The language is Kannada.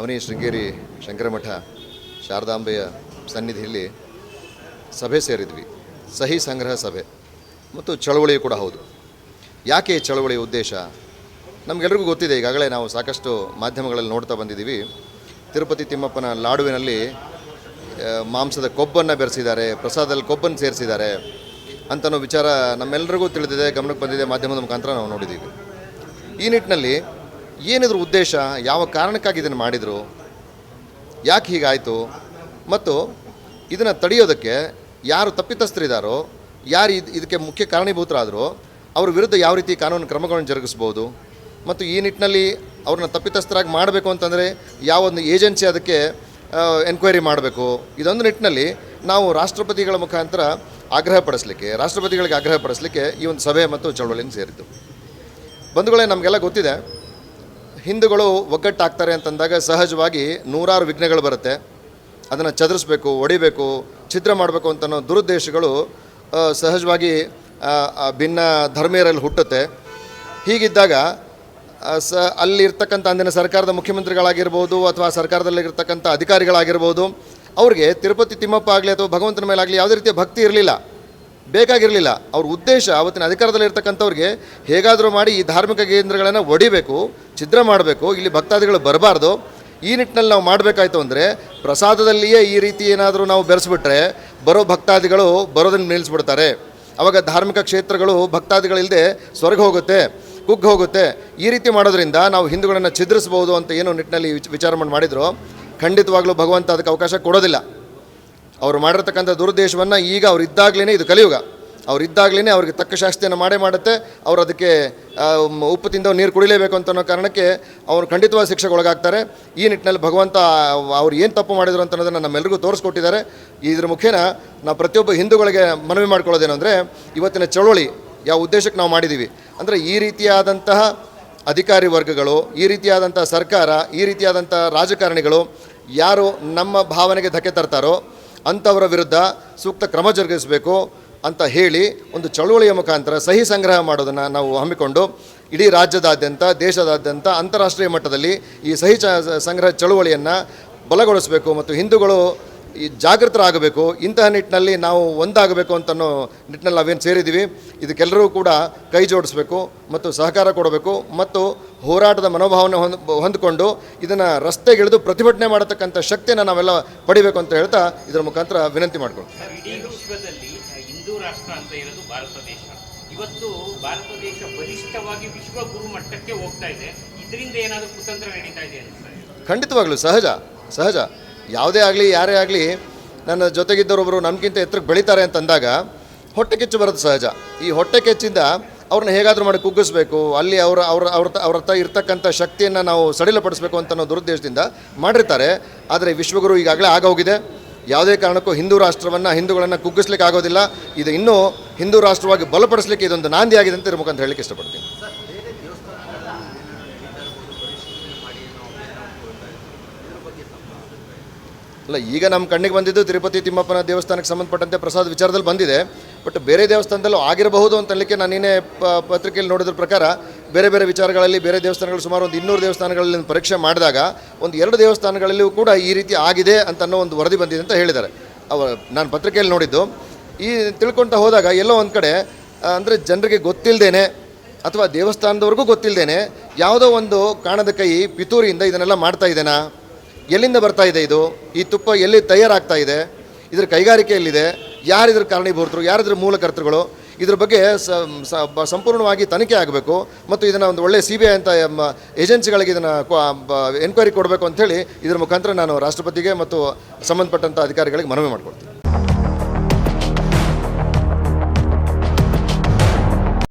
ಅವನಿ ಶೃಂಗೇರಿ ಶಂಕರಮಠ ಶಾರದಾಂಬೆಯ ಸನ್ನಿಧಿಯಲ್ಲಿ ಸಭೆ ಸೇರಿದ್ವಿ. ಸಹಿ ಸಂಗ್ರಹ ಸಭೆ ಮತ್ತು ಚಳವಳಿ ಕೂಡ ಹೌದು. ಯಾಕೆ ಈ ಚಳವಳಿಯ ಉದ್ದೇಶ? ನಮಗೆಲ್ಲರಿಗೂ ಗೊತ್ತಿದೆ, ಈಗಾಗಲೇ ನಾವು ಸಾಕಷ್ಟು ಮಾಧ್ಯಮಗಳಲ್ಲಿ ನೋಡ್ತಾ ಬಂದಿದ್ದೀವಿ. ತಿರುಪತಿ ತಿಮ್ಮಪ್ಪನ ಲಾಡುವಿನಲ್ಲಿ ಮಾಂಸದ ಕೊಬ್ಬನ್ನು ಬೆರೆಸಿದ್ದಾರೆ, ಪ್ರಸಾದದಲ್ಲಿ ಕೊಬ್ಬನ್ನು ಸೇರಿಸಿದ್ದಾರೆ ಅಂತನೋ ವಿಚಾರ ನಮ್ಮೆಲ್ಲರಿಗೂ ತಿಳಿದಿದೆ, ಗಮನಕ್ಕೆ ಬಂದಿದೆ, ಮಾಧ್ಯಮದ ಮುಖಾಂತರ ನಾವು ನೋಡಿದ್ದೀವಿ. ಈ ನಿಟ್ಟಿನಲ್ಲಿ ಏನಿದ್ರ ಉದ್ದೇಶ, ಯಾವ ಕಾರಣಕ್ಕಾಗಿ ಇದನ್ನು ಮಾಡಿದರು, ಯಾಕೆ ಹೀಗಾಯಿತು, ಮತ್ತು ಇದನ್ನು ತಡೆಯೋದಕ್ಕೆ ಯಾರು ತಪ್ಪಿತಸ್ಥರಿದ್ದಾರೋ ಯಾರು ಇದು, ಇದಕ್ಕೆ ಮುಖ್ಯ ಕಾರಣೀಭೂತರಾದರೂ, ಅವ್ರ ವಿರುದ್ಧ ಯಾವ ರೀತಿ ಕಾನೂನು ಕ್ರಮಗಳನ್ನು ಜರುಗಿಸ್ಬೋದು, ಮತ್ತು ಈ ನಿಟ್ಟಿನಲ್ಲಿ ಅವ್ರನ್ನ ತಪ್ಪಿತಸ್ಥರಾಗಿ ಮಾಡಬೇಕು ಅಂತಂದರೆ ಯಾವ ಒಂದು ಏಜೆನ್ಸಿ ಅದಕ್ಕೆ ಎನ್ಕ್ವೈರಿ ಮಾಡಬೇಕು, ಇದೊಂದು ನಿಟ್ಟಿನಲ್ಲಿ ನಾವು ರಾಷ್ಟ್ರಪತಿಗಳ ಮುಖಾಂತರ ಆಗ್ರಹ ಪಡಿಸಲಿಕ್ಕೆ, ರಾಷ್ಟ್ರಪತಿಗಳಿಗೆ ಆಗ್ರಹ ಪಡಿಸಲಿಕ್ಕೆ ಈ ಒಂದು ಸಭೆ ಮತ್ತು ಚಳವಳಿಯನ್ನು ಸೇರಿದ್ದು. ಬಂಧುಗಳೇ, ನಮಗೆಲ್ಲ ಗೊತ್ತಿದೆ ಹಿಂದೂಗಳು ಒಗ್ಗಟ್ಟಾಗ್ತಾರೆ ಅಂತಂದಾಗ ಸಹಜವಾಗಿ ನೂರಾರು ವಿಘ್ನಗಳು ಬರುತ್ತೆ. ಅದನ್ನು ಚದುರಿಸ್ಬೇಕು, ಒಡಿಬೇಕು, ಛಿದ್ರ ಮಾಡಬೇಕು ಅಂತನೋ ದುರುದ್ದೇಶಗಳು ಸಹಜವಾಗಿ ಭಿನ್ನ ಧರ್ಮೀಯರಲ್ಲಿ ಹುಟ್ಟುತ್ತೆ. ಹೀಗಿದ್ದಾಗ ಸ, ಅಲ್ಲಿರ್ತಕ್ಕಂಥ ಅಂದಿನ ಸರ್ಕಾರದ ಮುಖ್ಯಮಂತ್ರಿಗಳಾಗಿರ್ಬೋದು ಅಥವಾ ಸರ್ಕಾರದಲ್ಲಿರ್ತಕ್ಕಂಥ ಅಧಿಕಾರಿಗಳಾಗಿರ್ಬೋದು, ಅವ್ರಿಗೆ ತಿರುಪತಿ ತಿಮ್ಮಪ್ಪ ಆಗಲಿ ಅಥವಾ ಭಗವಂತನ ಮೇಲಾಗಲಿ ಯಾವುದೇ ರೀತಿಯ ಭಕ್ತಿ ಇರಲಿಲ್ಲ. ಬೇಕಾಗಿರಲಿಲ್ಲ. ಅವ್ರ ಉದ್ದೇಶ ಅವತ್ತಿನ ಅಧಿಕಾರದಲ್ಲಿ ಇರ್ತಕ್ಕಂಥವ್ರಿಗೆ ಹೇಗಾದರೂ ಮಾಡಿ ಈ ಧಾರ್ಮಿಕ ಕೇಂದ್ರಗಳನ್ನು ಒಡಿಬೇಕು, ಛಿದ್ರ ಮಾಡಬೇಕು, ಇಲ್ಲಿ ಭಕ್ತಾದಿಗಳು ಬರಬಾರ್ದು. ಈ ನಿಟ್ಟಿನಲ್ಲಿ ನಾವು ಮಾಡಬೇಕಾಯ್ತು ಅಂದರೆ ಪ್ರಸಾದದಲ್ಲಿಯೇ ಈ ರೀತಿ ಏನಾದರೂ ನಾವು ಬೆರೆಸ್ಬಿಟ್ರೆ ಬರೋ ಭಕ್ತಾದಿಗಳು ಬರೋದನ್ನು ನಿಲ್ಲಿಸ್ಬಿಡ್ತಾರೆ. ಅವಾಗ ಧಾರ್ಮಿಕ ಕ್ಷೇತ್ರಗಳು ಭಕ್ತಾದಿಗಳಿಲ್ಲದೆ ಸ್ವರ್ಗ ಹೋಗುತ್ತೆ, ಕುಗ್ಗ ಹೋಗುತ್ತೆ. ಈ ರೀತಿ ಮಾಡೋದ್ರಿಂದ ನಾವು ಹಿಂದೂಗಳನ್ನು ಛಿದ್ರಿಸ್ಬೋದು ಅಂತ ಏನು ನಿಟ್ಟಿನಲ್ಲಿ ವಿಚ್- ವಿಚಾರ ಮಾಡಿ ಮಾಡಿದ್ರು. ಖಂಡಿತವಾಗ್ಲೂ ಭಗವಂತ ಅದಕ್ಕೆ ಅವಕಾಶ ಕೊಡೋದಿಲ್ಲ. ಅವರು ಮಾಡಿರತಕ್ಕಂಥ ದುರುದ್ದೇಶವನ್ನು ಈಗ ಅವ್ರು ಇದ್ದಾಗಲೇ ಇದು ಕಲಿಯುಗ. ಅವ್ರು ಇದ್ದಾಗಲೇ ಅವ್ರಿಗೆ ತಕ್ಕ ಶಾಸ್ತಿಯನ್ನು ಮಾಡೇ ಮಾಡುತ್ತೆ. ಅವರು ಅದಕ್ಕೆ ಉಪ್ಪು ತಿಂದ ನೀರು ಕುಡಿಲೇಬೇಕು ಅಂತ ಅನ್ನೋ ಕಾರಣಕ್ಕೆ ಅವರು ಖಂಡಿತವಾಗಿ ಶಿಕ್ಷೆಗೆ ಒಳಗಾಗ್ತಾರೆ. ಈ ನಿಟ್ಟಿನಲ್ಲಿ ಭಗವಂತ ಅವ್ರು ಏನು ತಪ್ಪು ಮಾಡಿದರು ಅಂತ ಅನ್ನೋದನ್ನು ನಮ್ಮೆಲ್ಲರಿಗೂ ತೋರಿಸ್ಕೊಟ್ಟಿದ್ದಾರೆ. ಇದ್ರ ಮುಖೇನ ನಾವು ಪ್ರತಿಯೊಬ್ಬ ಹಿಂದೂಗಳಿಗೆ ಮನವಿ ಮಾಡ್ಕೊಳ್ಳೋದೇನು ಅಂದರೆ, ಇವತ್ತಿನ ಚಳುವಳಿ ಯಾವ ಉದ್ದೇಶಕ್ಕೆ ನಾವು ಮಾಡಿದ್ದೀವಿ ಅಂದರೆ, ಈ ರೀತಿಯಾದಂತಹ ಅಧಿಕಾರಿ ವರ್ಗಗಳು, ಈ ರೀತಿಯಾದಂಥ ಸರ್ಕಾರ, ಈ ರೀತಿಯಾದಂಥ ರಾಜಕಾರಣಿಗಳು ಯಾರು ನಮ್ಮ ಭಾವನೆಗೆ ಧಕ್ಕೆ ತರ್ತಾರೋ ಅಂಥವರ ವಿರುದ್ಧ ಸೂಕ್ತ ಕ್ರಮ ಜರುಗಿಸಬೇಕು ಅಂತ ಹೇಳಿ ಒಂದು ಚಳುವಳಿಯ ಮುಖಾಂತರ ಸಹಿ ಸಂಗ್ರಹ ಮಾಡೋದನ್ನು ನಾವು ಹಮ್ಮಿಕೊಂಡು ಇಡೀ ರಾಜ್ಯದಾದ್ಯಂತ, ದೇಶದಾದ್ಯಂತ, ಅಂತಾರಾಷ್ಟ್ರೀಯ ಮಟ್ಟದಲ್ಲಿ ಈ ಸಹಿ ಸಂಗ್ರಹ ಚಳುವಳಿಯನ್ನು ಬಲಗೊಳಿಸಬೇಕು ಮತ್ತು ಹಿಂದೂಗಳು ಈ ಜಾಗೃತರಾಗಬೇಕು ಇಂತಹ ನಿಟ್ಟಿನಲ್ಲಿ ನಾವು ಒಂದಾಗಬೇಕು ಅಂತನೋ ನಿಟ್ಟಿನಲ್ಲಿ ನಾವೇನು ಸೇರಿದ್ದೀವಿ. ಇದಕ್ಕೆಲ್ಲರೂ ಕೂಡ ಕೈ ಜೋಡಿಸ್ಬೇಕು ಮತ್ತು ಸಹಕಾರ ಕೊಡಬೇಕು ಮತ್ತು ಹೋರಾಟದ ಮನೋಭಾವನೆ ಹೊಂದ್ ಹೊಂದಿಕೊಂಡು ಇದನ್ನು ರಸ್ತೆಗಿಳಿದು ಪ್ರತಿಭಟನೆ ಮಾಡತಕ್ಕಂಥ ಶಕ್ತಿಯನ್ನು ನಾವೆಲ್ಲ ಪಡಿಬೇಕು ಅಂತ ಹೇಳ್ತಾ ಇದರ ಮುಖಾಂತರ ವಿನಂತಿ ಮಾಡ್ಕೊಳ್ತೀವಿ ಹಿಂದೂ ರಾಷ್ಟ್ರ ಅಂತ ಇರೋದು ಭಾರತ ದೇಶ. ಇವತ್ತು ಭಾರತ ದೇಶ ಬಲಿಷ್ಠವಾಗಿ ವಿಶ್ವ ಗುರು ಮಟ್ಟಕ್ಕೆ ಹೋಗ್ತಾ ಇದೆ. ಇದರಿಂದ ಏನಾದರೂ ಕುತಂತ್ರ ನಡೀತಾ ಇದೆ ಅನಿಸ್ತಾ ಇದೆ ಖಂಡಿತವಾಗ್ಲೂ ಸಹಜ ಸಹಜ. ಯಾವುದೇ ಆಗಲಿ, ಯಾರೇ ಆಗಲಿ, ನನ್ನ ಜೊತೆಗಿದ್ದವರೊಬ್ಬರು ನಮಗಿಂತ ಎತ್ತರಕ್ಕೆ ಬೆಳೀತಾರೆ ಅಂತಂದಾಗ ಹೊಟ್ಟೆ ಕೆಚ್ಚು ಬರೋದು ಸಹಜ. ಈ ಹೊಟ್ಟೆ ಕೆಚ್ಚಿಂದ ಅವ್ರನ್ನ ಹೇಗಾದರೂ ಮಾಡಿ ಕುಗ್ಗಿಸ್ಬೇಕು, ಅಲ್ಲಿ ಅವರ, ಅವ್ರ ಅವ್ರ ಅವ್ರ ಹತ್ರ ಇರ್ತಕ್ಕಂಥ ಶಕ್ತಿಯನ್ನು ನಾವು ಸಡಿಲಪಡಿಸಬೇಕು ಅಂತ ಅನ್ನೋ ದುರುದ್ದೇಶದಿಂದ ಮಾಡಿರ್ತಾರೆ. ಆದರೆ ವಿಶ್ವಗುರು ಈಗಾಗಲೇ ಆಗೋಗಿದೆ ಯಾವುದೇ ಕಾರಣಕ್ಕೂ ಹಿಂದೂ ರಾಷ್ಟ್ರವನ್ನು, ಹಿಂದೂಗಳನ್ನು ಕುಗ್ಗಿಸ್ಲಿಕ್ಕೆ ಆಗೋದಿಲ್ಲ. ಇದು ಇನ್ನೂ ಹಿಂದೂ ರಾಷ್ಟ್ರವಾಗಿ ಬಲಪಡಿಸಲಿಕ್ಕೆ ಇದೊಂದು ನಾಂದಿಯಾಗಿದೆ ಅಂತ ಇರ್ಬೇಕಂತ ಹೇಳಲಿಕ್ಕೆ ಇಷ್ಟಪಡ್ತೀನಿ. ಅಲ್ಲ ಈಗ ನಮ್ಮ ಕಣ್ಣಿಗೆ ಬಂದಿದ್ದು ತಿರುಪತಿ ತಿಮ್ಮಪ್ಪನ ದೇವಸ್ಥಾನಕ್ಕೆ ಸಂಬಂಧಪಟ್ಟಂತೆ ಪ್ರಸಾದ ವಿಚಾರದಲ್ಲಿ ಬಂದಿದೆ. ಬಟ್ ಬೇರೆ ದೇವಸ್ಥಾನದಲ್ಲೂ ಆಗಿರಬಹುದು ಅಂತಲಿಕ್ಕೆ ನಾನು ನಿನ್ನೆ ಪತ್ರಿಕೆಯಲ್ಲಿ ನೋಡಿದ್ರ ಪ್ರಕಾರ ಬೇರೆ ಬೇರೆ ವಿಚಾರಗಳಲ್ಲಿ ಬೇರೆ ದೇವಸ್ಥಾನಗಳು ಸುಮಾರು ಒಂದು ಇನ್ನೂರು ದೇವಸ್ಥಾನಗಳಲ್ಲಿ ಪರೀಕ್ಷೆ ಮಾಡಿದಾಗ ಒಂದು ಎರಡು ದೇವಸ್ಥಾನಗಳಲ್ಲಿಯೂ ಕೂಡ ಈ ರೀತಿ ಆಗಿದೆ ಅಂತ ಅನ್ನೋ ಒಂದು ವರದಿ ಬಂದಿದೆ ಅಂತ ಹೇಳಿದ್ದಾರೆ. ಅವ, ನಾನು ಪತ್ರಿಕೆಯಲ್ಲಿ ನೋಡಿದ್ದು. ಈ ತಿಳ್ಕೊಳ್ತಾ ಹೋದಾಗ ಎಲ್ಲೋ ಒಂದು ಕಡೆ ಅಂದರೆ ಜನರಿಗೆ ಗೊತ್ತಿಲ್ಲದೇನೆ ಅಥವಾ ದೇವಸ್ಥಾನದವರೆಗೂ ಗೊತ್ತಿಲ್ಲದೇನೆ ಯಾವುದೋ ಒಂದು ಕಾಣದ ಕೈ ಪಿತೂರಿಯಿಂದ ಇದನ್ನೆಲ್ಲ ಮಾಡ್ತಾ ಇದ್ದೇನಾ? ಎಲ್ಲಿಂದ ಬರ್ತಾ ಇದೆ ಇದು? ಈ ತುಪ್ಪ ಎಲ್ಲಿ ತಯಾರಾಗ್ತಾ ಇದೆ? ಇದ್ರ ಕೈಗಾರಿಕೆ ಎಲ್ಲಿದೆ? ಯಾರು ಇದ್ರ ಕಾರಣೀಭೂತರು? ಯಾರು ಇದ್ರ ಮೂಲಕರ್ತೃಗಳು ಇದ್ರ ಬಗ್ಗೆ ಸಂಪೂರ್ಣವಾಗಿ ತನಿಖೆ ಆಗಬೇಕು ಮತ್ತು ಇದನ್ನು ಒಂದು ಒಳ್ಳೆಯ ಸಿ ಬಿ ಐ ಅಂತ ಏಜೆನ್ಸಿಗಳಿಗೆ ಇದನ್ನು ಎನ್ಕ್ವೈರಿ ಕೊಡಬೇಕು ಅಂಥೇಳಿ ಇದ್ರ ಮುಖಾಂತರ ನಾನು ರಾಷ್ಟ್ರಪತಿಗೆ ಮತ್ತು ಸಂಬಂಧಪಟ್ಟಂಥ ಅಧಿಕಾರಿಗಳಿಗೆ ಮನವಿ ಮಾಡ್ಕೊಳ್ತೀನಿ